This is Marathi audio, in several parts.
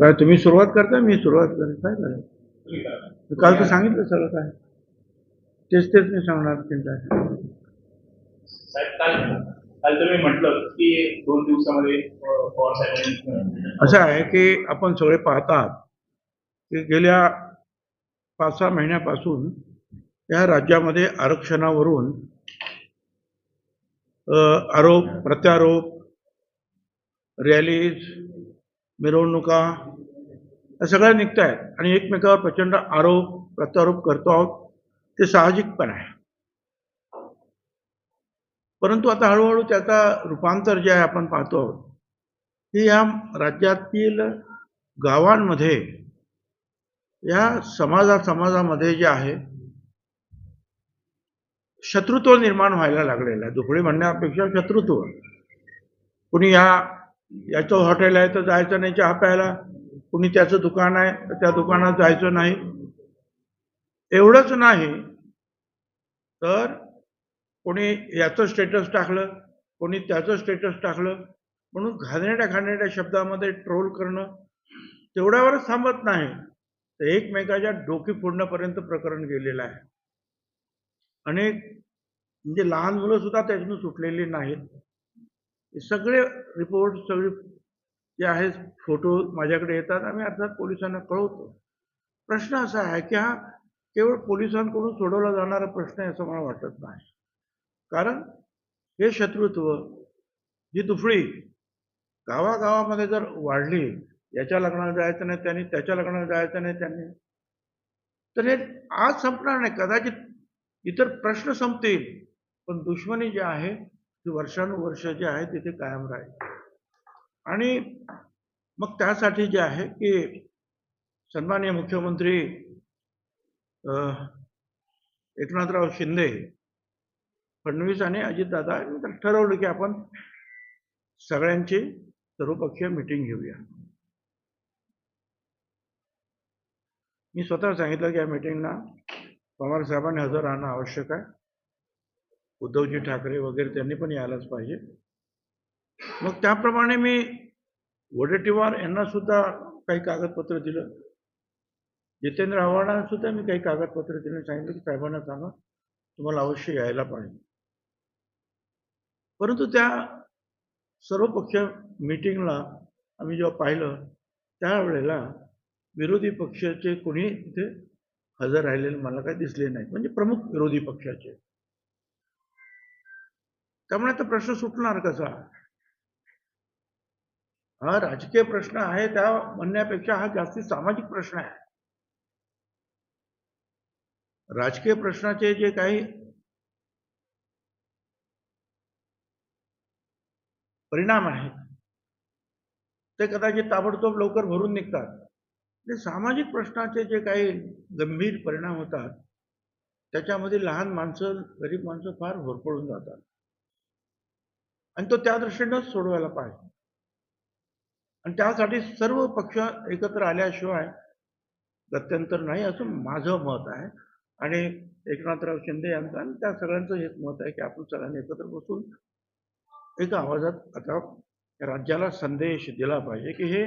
काय तुम्ही सुरुवात करता मी सुरुवात करेन? काय करायचं काल तर सांगितलं सगळं काय. तेच तेच मी सांगणार चिंता. असं आहे की आपण सगळे पाहतात की गेल्या पाच सहा महिन्यापासून या राज्यामध्ये आरक्षणावरून आरोप प्रत्यारोप रॅलीज मिरवणुका या सगळ्या निघत आहेत आणि एकमेकावर प्रचंड आरोप प्रत्यारोप करतो आहोत. ते साहजिक पण आहे. परंतु आता हळूहळू त्याचा रूपांतर जे आहे आपण पाहतो आहोत की या राज्यातील गावांमध्ये या समाजा समाजामध्ये जे आहे शत्रुत्व निर्माण व्हायला लागलेलं आहे. दुपडी म्हणण्यापेक्षा शत्रुत्व. कुणी या याचं हॉटेल आहे तर जायचं नाही चहा प्यायला. कुणी त्याचं दुकान आहे तर त्या दुकानात जायचं नाही. एवढंच नाही तर कोणी याचं स्टेटस टाकलं कोणी त्याचं स्टेटस टाकलं म्हणून घाणेरड्या घाणेरड्या शब्दामध्ये ट्रोल करणं तेवढ्यावरच थांबत नाही. तर एकमेकाच्या डोकी फोडण्यापर्यंत प्रकरण गेलेलं आहे. अनेक म्हणजे लहान मुलं सुद्धा त्यातून सुटलेली नाहीत. हे सगळे रिपोर्ट सगळे जे आहेत फोटो माझ्याकडे येतात. आम्ही अर्थात पोलिसांना कळवतो. प्रश्न असा आहे की हा केवळ पोलिसांकडून सोडवला जाणारा प्रश्न आहे असं मला वाटत नाही. कारण हे शत्रुत्व ही दुफळी गावागावामध्ये जर वाढली याच्या लग्नाला जायचं नाही त्यांनी त्याच्या लग्नाला जायचं नाही त्यांनी. तर हे आज संपणार नाही. कदाचित इतर प्रश्न संपतील पण दुश्मनी जे आहे ती वर्षानुवर्ष जे आहे तिथे कायम राहील. आणि मग त्यासाठी जे आहे की सन्माननीय मुख्यमंत्री अं, एकनाथराव शिंदे फडणवीस आणि अजितदादा तर ठरवलं की आपण सगळ्यांची सर्वपक्षीय मिटिंग घेऊया. मी स्वतः सांगितलं की या मिटिंगला पवार साहेबांनी हजर राहणं आवश्यक आहे. उद्धवजी ठाकरे वगैरे त्यांनी पण यायलाच पाहिजे. मग त्याप्रमाणे मी वडेट्टीवार यांना सुद्धा काही कागदपत्र दिलं. जितेंद्र आव्हाडांना सुद्धा मी काही कागदपत्र दिलं. सांगितलं की साहेबांना सांगा तुम्हाला अवश्य यायला पाहिजे. परंतु त्या सर्व पक्ष मीटिंगला आम्ही जेव्हा पाहिलं त्यावेळेला विरोधी पक्षाचे कोणी तिथे हजर राहिलेले मला काही दिसले नाही. म्हणजे प्रमुख विरोधी पक्षाचे. त्यामुळे तो प्रश्न सुटणार कसा? हा राजकीय प्रश्न आहे त्या म्हणण्यापेक्षा हा जास्ती सामाजिक प्रश्न आहे. राजकीय प्रश्नाचे जे काही परिणाम आहेत ते कदाचित ताबडतोब लवकर भरून निघतात. ते सामाजिक प्रश्नाचे जे काही गंभीर परिणाम होतात त्याच्यामध्ये लहान माणसं गरीब माणसं फार होरपळून जातात. आणि तो त्या दृष्टीनंच सोडवायला पाहिजे. आणि त्यासाठी सर्व पक्ष एकत्र आल्याशिवाय गत्यंतर नाही असं माझं मत आहे. आणि एकनाथराव शिंदे यांचं आणि त्या सगळ्यांचं हेच मत आहे की आपण सगळ्यांनी एकत्र बसून एका आवाजात आता राज्याला संदेश दिला पाहिजे की हे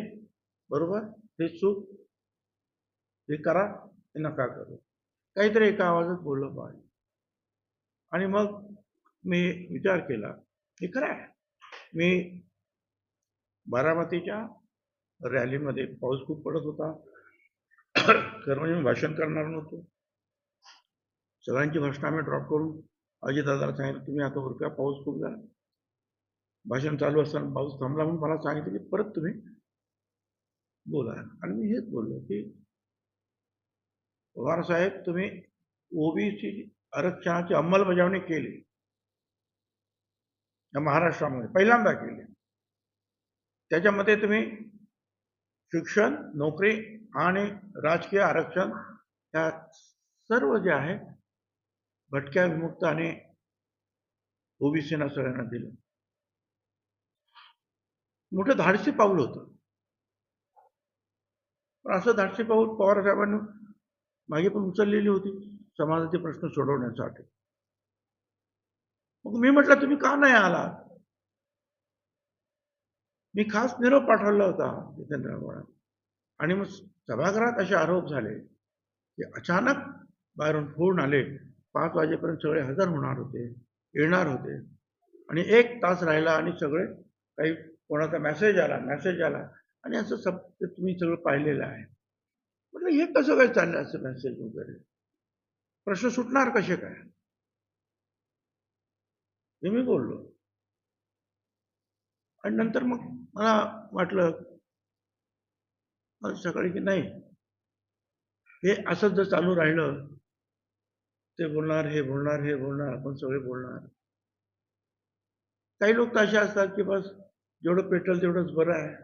बरोबर हे चूक हे करा हे नका करू. काहीतरी एका आवाजात बोललं पाहिजे. आणि मग मी विचार केला हे खरं आहे. मी बारामतीच्या रॅलीमध्ये पाऊस खूप पडत होता. खरं म्हणजे मी भाषण करणार नव्हतो. सगळ्यांची भाषणं आम्ही ड्रॉप करून अजितदादाला सांगितलं तुम्ही आता उरका पाऊस खूप झाला. भाषण चालू असताना पाऊस थांबला म्हणून मला सांगितलं की परत तुम्ही बोला. आणि मी हेच बोललो की पवार साहेब तुम्ही ओबीसी आरक्षणाची अंमलबजावणी केली. या महाराष्ट्रामध्ये पहिल्यांदा केली. त्याच्यामध्ये तुम्ही शिक्षण नोकरी आणि राजकीय आरक्षण या सर्व जे आहे भटक्या विमुक्त आणि ओबीसीना सगळ्यांना दिलं. मोठं धाडसी पाऊल होतं. पण असं धाडसी पाऊल पवार साहेबांनी मागे पण उचललेली होती. समाजाचे प्रश्न सोडवण्यासाठी. मग मी म्हटलं तुम्ही का नाही आला मी खास निरोप पाठवला होता जितेंद्र आव्हाडांना. आणि मग सभागृहात असे आरोप झाले की अचानक बाहेरून फोन आले. पाच वाजेपर्यंत सगळे हजर होणार होते येणार होते. आणि एक तास राहिला आणि सगळे काही कोणाचा मेसेज आला मेसेज आला. आणि असं सब ते तुम्ही सगळं पाहिलेलं आहे. म्हटलं हे कसं काय चाललं असं मेसेज वगैरे? प्रश्न सुटणार कसे काय? हे मी बोललो. आणि नंतर मग मला वाटलं सकाळी की नाही हे असंच जर चालू राहिलं ते बोलणार हे बोलणार हे बोलणार आपण सगळे बोलणार. काही लोक तर असे असतात की बस जेवढं पेटल तेवढंच बरं आहे.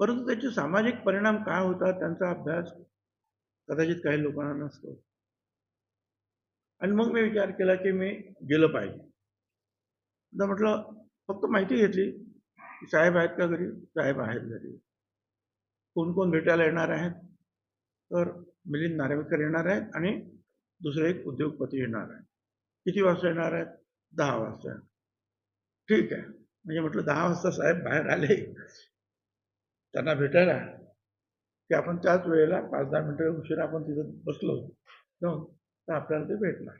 परंतु त्याचे सामाजिक परिणाम काय होतात त्यांचा अभ्यास कदाचित काही लोकांना नसतो. आणि मग मी विचार केला की मी गेलं पाहिजे. तर म्हटलं फक्त माहिती घेतली साहेब आहेत का घरी? साहेब आहेत घरी. कोण कोण भेटायला येणार आहेत? तर मिलिंद नार्वेकर येणार आहेत आणि दुसरे एक उद्योगपती येणार आहेत. किती वाजता येणार आहेत? दहा वाजता. ठीक आहे. म्हणजे म्हटलं दहा वाजता साहेब बाहेर आले. त्यांना भेटायला. की आपण त्याच वेळेला पाच दहा मिनटं उशिरा आपण तिथं बसलो. जाऊन तर आपल्याला ते भेटणार.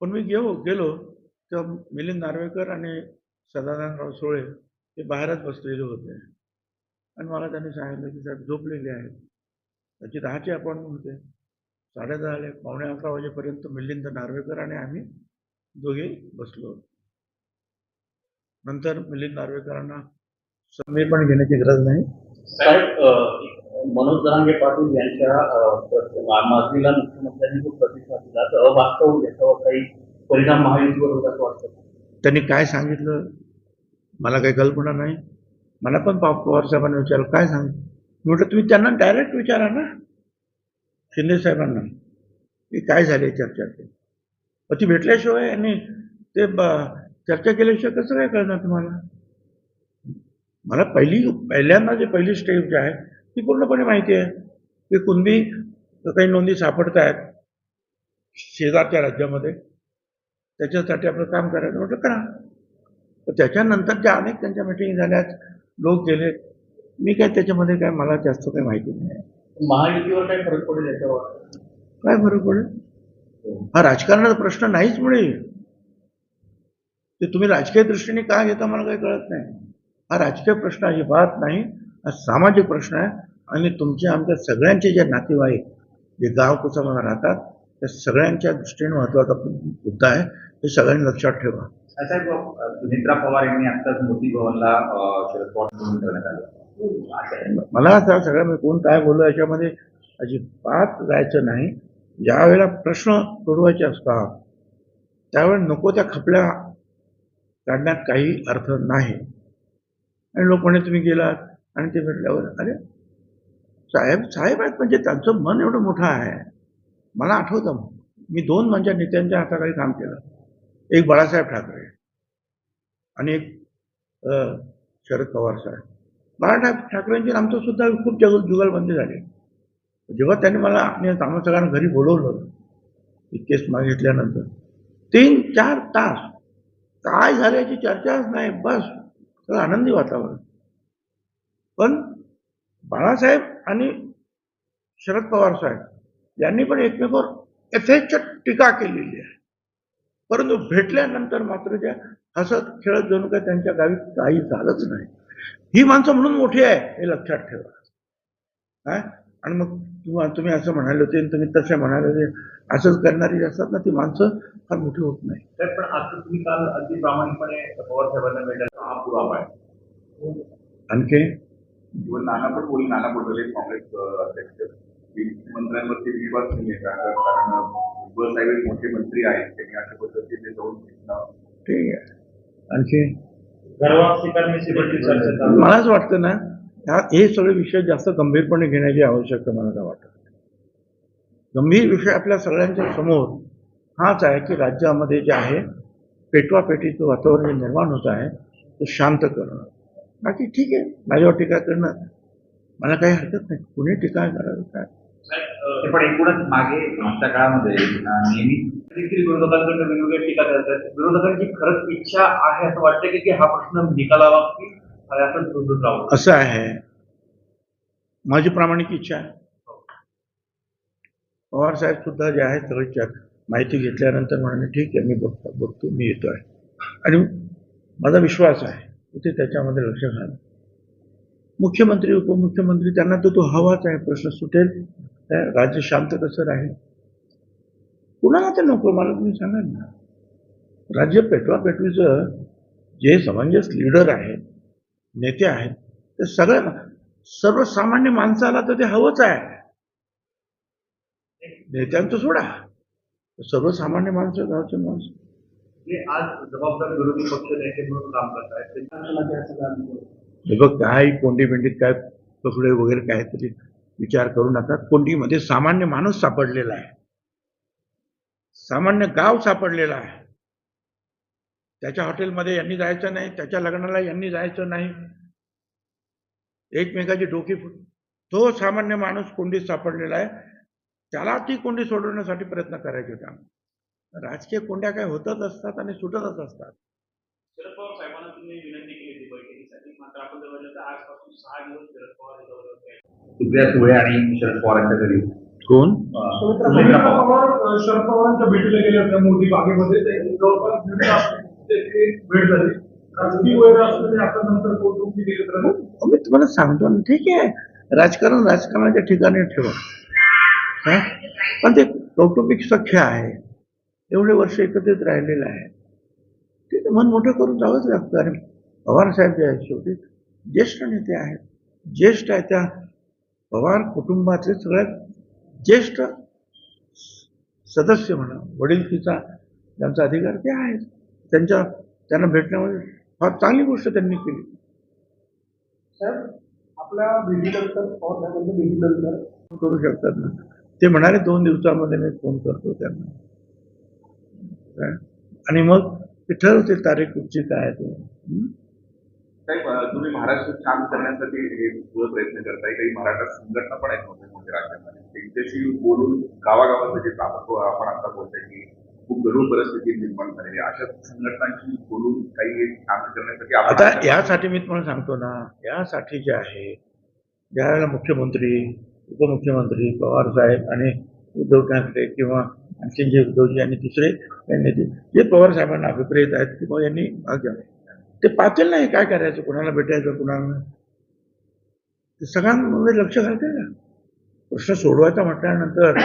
पण मी गेलो गेलो तेव्हा मिलिंद नार्वेकर आणि सदानंदराव सोळे हे बाहेरच बसलेले होते. आणि मला त्यांनी सांगितलं की साहेब झोपलेले आहेत. त्याची दहाची अपॉइंटमेंट होते. साडे आले पावणे अकरा वाजेपर्यंत मिलिंद नार्वेकर आणि आम्ही दोघे बसलो. नंतर मिलिंद नार्वेकरांना समीर पण घेण्याची गरज नाही. साहेब मनोज जरांगे पाटील यांच्या मागणीला मुख्यमंत्र्यांनी जो प्रतिसाद दिला. तर अवास्तव याच्यावर काही परिणाम महायुतीवर होत असं वाटतं. त्यांनी काय सांगितलं? मला काही कल्पना नाही. मला पण पवार साहेबांनी विचारलं काय सांग मी म्हटलं तुम्ही त्यांना डायरेक्ट विचारा ना शिंदे साहेबांना. की काय झाले चर्चा ते मग ती भेटल्याशिवाय आणि ते चर्चा केल्याशिवाय कसं काय कळणार तुम्हाला? मला पहिली पहिल्यांदा जे पहिली स्टेप जे आहे ती पूर्णपणे माहिती आहे. की कुणबी काही नोंदी सापडत आहेत शेजारच्या राज्यामध्ये. त्याच्यासाठी आपलं काम करायचं म्हटलं करा. तर त्याच्यानंतर ज्या अनेक त्यांच्या मिटिंग झाल्यात लोक गेले मी काय त्याच्यामध्ये काय मला जास्त काही माहिती नाही महायुतीवर काही फरक पडेल याच्यावर? काय फरक पडेल? हा राजकारणाचा प्रश्न नाहीच मिळेल ते तुम्ही राजकीय दृष्टीने का घेता मला काही कळत नाही. हा राजकीय प्रश्न अजिबात नाही. हा सामाजिक प्रश्न आहे. आणि तुमचे आमच्या सगळ्यांचे जे नातेवाईक जे गाव कुसामध्ये राहतात त्या सगळ्यांच्या दृष्टीने महत्त्वाचा मुद्दा आहे. हे सगळ्यांनी लक्षात ठेवा. सुनेत्रा पवार यांनी आत्ताच मोती भवनला अ, शरद पवार म्हणून करण्यात आलं. असं आहे. मला आता सगळं मी कोण काय बोललो याच्यामध्ये अजिबात जायचं नाही. ज्या वेळेला प्रश्न सोडवायचे असतात त्यावेळेला नको त्या खपल्या काढण्यात काही अर्थ नाही. आणि लोक म्हणे तुम्ही गेलात. आणि ते भेटल्यावर अरे साहेब साहेब आहेत म्हणजे त्यांचं मन एवढं मोठं आहे. मला आठवतं मी दोन माझ्या नेत्यांच्या हाताखाली काम केलं. एक बाळासाहेब ठाकरे आणि एक शरद पवार साहेब. बाळासाहेब ठाकरेंची आमचं सुद्धा खूप जग जुगलबंदी झाली. जेव्हा त्यांनी मला आणि आम्हा सगळ्यांना घरी बोलवलं ही केस मागितल्यानंतर तीन चार तास. काय झाल्याची चर्चाच नाही. बस. सगळं आनंदी वातावरण. पण बाळासाहेब आणि शरद पवार साहेब यांनी पण एकमेकावर यथेच्छ टीका केलेली आहे. परंतु भेटल्यानंतर मात्र त्या हसत खेळत जणू काय त्यांच्या गावी काही झालंच नाही. ही माणसं म्हणून मोठी आहे हे लक्षात ठेवा. काय आणि मग तुम्हा तुम्ही असं म्हणाले होते आणि तुम्ही तसे म्हणाले होते असंच करणारी असतात ना ती माणसं फार मोठी होत नाही. साहेब पण आता तुम्ही काल अगदी प्रामाणिकपणे पवार साहेबांना भेटायला हा पुरावा आहे. आणखी? इव्हन नाना पण बोलले नाना पटोले काँग्रेस अध्यक्ष. मंत्र्यांवरती विश्वास नाही आहे का कारण साहेब एक मोठे मंत्री आहेत. त्यांनी अशा पद्धतीने जाऊन ठीक आहे आणखी. मलाच वाटतं ना ह्या हे सगळे विषय जास्त गंभीरपणे घेण्याची आवश्यकता मला काय वाटत. गंभीर विषय आपल्या सगळ्यांच्या समोर हाच आहे की राज्यामध्ये जे आहे पेटवापेटीचं वातावरण जे निर्माण होत आहे ते शांत करणं. बाकी ठीक आहे. माझ्यावर टीका करणं मला काही हरकत नाही. कुणी टीका करावी काय? पण एकूणच मागे मागच्या काळामध्ये नेहमी देखील विरोधकांकडून वेगवेगळ्या टीका करतात विरोधकांची खरंच इच्छा आहे असं वाटतं की- हा प्रश्न निकालावा की असं सुरूच राहू? असं आहे. माझी प्रामाणिक इच्छा आहे. पवार साहेब सुद्धा जे आहे सगळी चर्- माहिती घेतल्यानंतर म्हणाले ठीक आहे मी बघतो बघतो मी येतो आहे. आणि माझा विश्वास आहे. ते त्याच्यामध्ये लक्ष घाल. मुख्यमंत्री उपमुख्यमंत्री त्यांना तर तो हवाच आहे प्रश्न सुटेल. राज्य शांत कसं राहील? कुणाला ते नको? मला तुम्ही सांगा ना. राज्य पेटवा पेटवीचं जे समंजस लीडर आहेत नेते आहेत ते सगळ्या सर्वसामान्य माणसाला तर ते हवंच आहे. नेत्यांचं सोडा. सर्वसामान्य माणसं गावचे माणसं. आज जबाबदार विरोधी पक्ष नेते म्हणून काम करत आहेत त्यांच्या असं काम हे बघ काही कोंडी बिंडीत काय कपडे वगैरे काहीतरी विचार करू नका. कोंडीमध्ये सामान्य माणूस सापडलेला आहे. सामान्य गाव सापडलेला आहे. त्याच्या हॉटेलमध्ये यांनी जायचं नाही त्याच्या लग्नाला यांनी जायचं नाही. एकमेकाची डोकी फुट तो सामान्य माणूस कोंडीत सापडलेला आहे. त्याला ती कोंडी सोडवण्यासाठी प्रयत्न करायचे काम. राजकीय कोंड्या काय होतच असतात आणि सुटतच असतात. शरद पवार साहेबांना तुम्ही विनंती केली होती बैठकीसाठी मात्र आपण आजपासून सहा दिवस शरद पवार. सुप्रिया सुळे आणि शरद पवारांच्या घरी. कोण? सुमित्रा पवार. शरद पवारांच्या भेटीला गेले होते मोदी बागेमध्ये. ते जवळपास भेट झाली. मी तुम्हाला सांगतो ना ठीक आहे. राजकारण राजकारणाच्या ठिकाणी ठेवा. हा? पण ते कौटुंबिक सख्य आहे. एवढे वर्ष एकत्रित राहिलेलं आहे. ते मन मोठं करून जावंच लागतं. आणि पवार साहेब जे आहेत शेवटी ज्येष्ठ नेते आहेत. ज्येष्ठ आहे त्या पवार कुटुंबातले सगळ्यात ज्येष्ठ सदस्य म्हणा वडीलकीचा त्यांचा अधिकार ते आहे त्यांच्या त्यांना भेटण्यामध्ये फार चांगली गोष्ट त्यांनी केली. साहेब आपल्या भेटीनंतर करू शकतात ना. ते म्हणाले दोन दिवसामध्ये मी फोन करतो त्यांना? आणि मग ते ठरवतील तारीख कुठची काय ते. तुम्ही महाराष्ट्र छान करण्यासाठी हे प्रयत्न करताय. काही मराठा संघटना पण आहेत मोठे मोठे राज्यामध्ये. त्यांच्याशी बोलून गावागावाचं जे तापत्व आपण आता बोलतोय की खूप गढूळ परिस्थिती निर्माण झालेली अशा संघटनांशी बोलून काही शांत करण्यासाठी आता यासाठी मी तुम्हाला सांगतो ना यासाठी जे आहे ज्यावेळेला मुख्यमंत्री उपमुख्यमंत्री पवार साहेब आणि उद्धव ठाकरे किंवा जे उद्धवजी आणि दुसरे त्यांनी ते जे पवार साहेबांना अभिप्रेत आहेत की बुवा यांनी भाग घ्यावा. ते पाहतील नाही काय करायचं कुणाला भेटायचं कुणाला. ते सगळ्यांमध्ये लक्ष घालतील ना. प्रश्न सोडवायचा म्हटल्यानंतर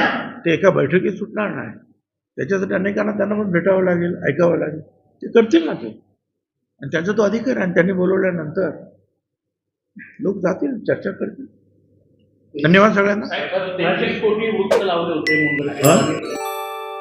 ते एका बैठकीत सुटणार नाही. त्याच्यासाठी अनेकांना त्यांना पण भेटावं लागेल ऐकावं लागेल. ते करतील ना ते. आणि त्यांचा तो अधिकार आहे. आणि त्यांनी बोलवल्यानंतर लोक जातील चर्चा करतील. धन्यवाद सगळ्यांना.